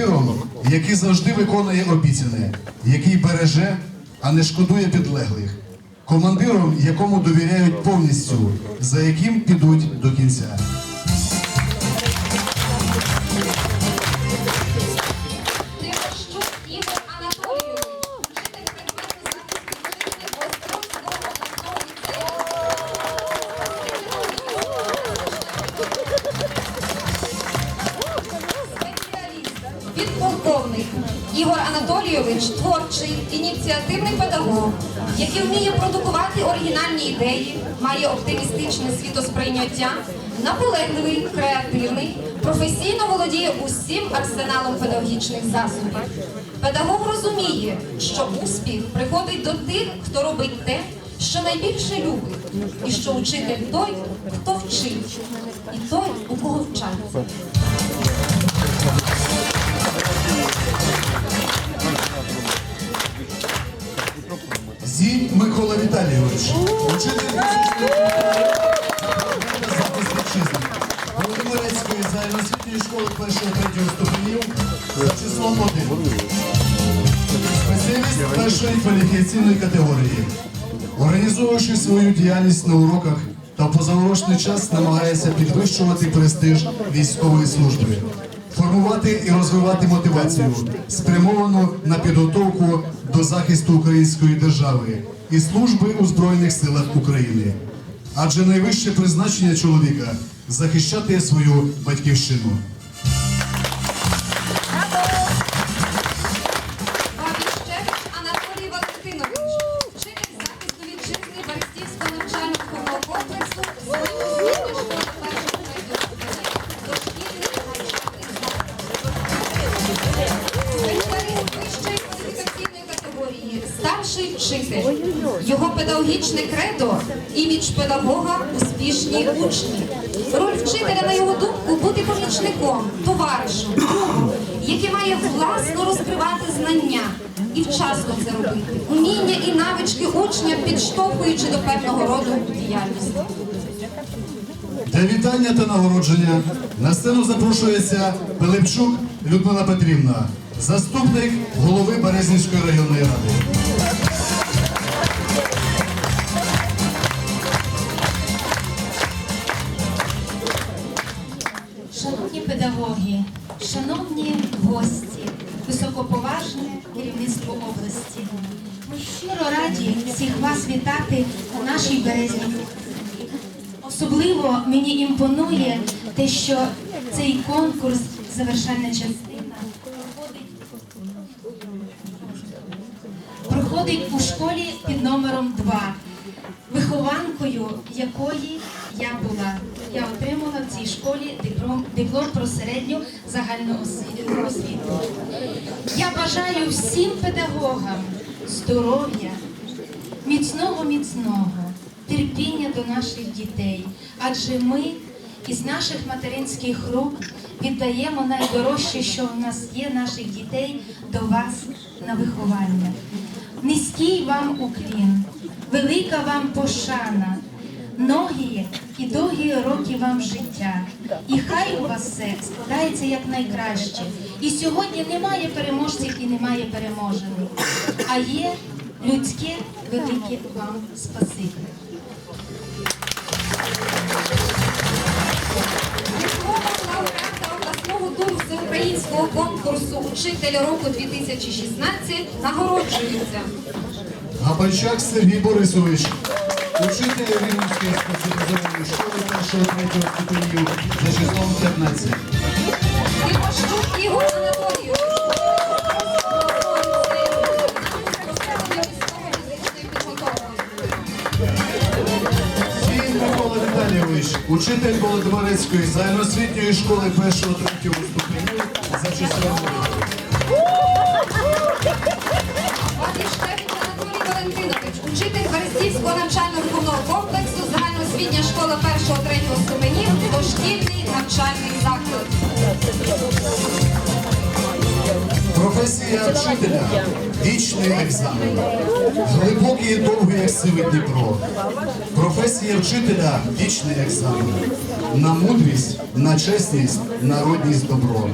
командиром, який завжди виконує обіцяне, який береже, а не шкодує підлеглих. Командиром, якому довіряють повністю, за яким підуть до кінця. Анатолійович творчий, ініціативний педагог, який вміє продукувати оригінальні ідеї, має оптимістичне світосприйняття, наполегливий, креативний, професійно володіє усім арсеналом педагогічних засобів. Педагог розуміє, що успіх приходить до тих, хто робить те, що найбільше любить, і що учитель той, хто вчить, і той, у кого вчать. Микола Віталійович, учитель захист вітчизни, Володимирецької загальноосвітньої школи першого-третього ступенів за числом 1. Спеціаліст першої кваліфікаційної категорії. Організовуючи свою діяльність на уроках та позаурочний час намагається підвищувати престиж військової служби, формувати і розвивати мотивацію, спрямовану на підготовку до захисту української держави і служби у Збройних силах України. Адже найвище призначення чоловіка захищати свою батьківщину. Вчитель. Його педагогічне кредо імідж педагога успішні учні. Роль вчителя, на його думку, бути помічником, товаришем, другом, який має власно розкривати знання і вчасно це робити. Уміння і навички учня, підштовхуючи до певного роду діяльності. Для вітання та нагородження на сцену запрошується Пилипчук Людмила Петрівна, заступник голови Березнівської районної ради. Шановні гості, високоповажне керівництво області. Ми щиро раді всіх вас вітати у нашій березні. Особливо мені імпонує те, що цей конкурс, завершальна частина, проходить у школі під номером 2 вихованкою якої я була. Я отримала в цій школі диплом, диплом про середню загальну осві- освіту. Я бажаю всім педагогам здоров'я, міцного міцного, терпіння до наших дітей, адже ми із наших материнських рук віддаємо найдорожче, що в нас є, наших дітей, до вас на виховання. Низький вам уклін, велика вам пошана, ноги і довгі роки вам життя. І хай у вас все складається як. І сьогодні немає переможців і немає переможених, а є людське велике вам спасибі. Всеукраїнського конкурсу Учитель року 2016 нагороджується. Габанчак Сергій Борисович, учитель Рівненської спеціалізованої школи першого третього ступеню за числом 15. Ігор Анатолійович. Микола Віталійович, учитель Володимирецької загальноосвітньої школи першого третього ступенів за числом 15. Загальноосвітня школа першого третього ступенів, дошкільний навчальний заклад. Професія вчителя вічний екзамен. Глибокий і довгий, як сивий Дніпро. Професія вчителя вічний екзамен. На мудрість, на чесність, народність, добро.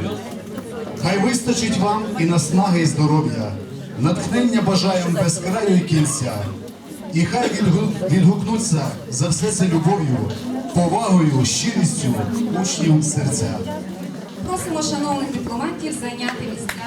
Хай вистачить вам і наснаги, і здоров'я, натхнення бажаєм безкраю і кінця. І хай відгу- відгукнуться за все це любов'ю, повагою, щирістю учнів серця. Просимо шановних дипломатів зайняти місця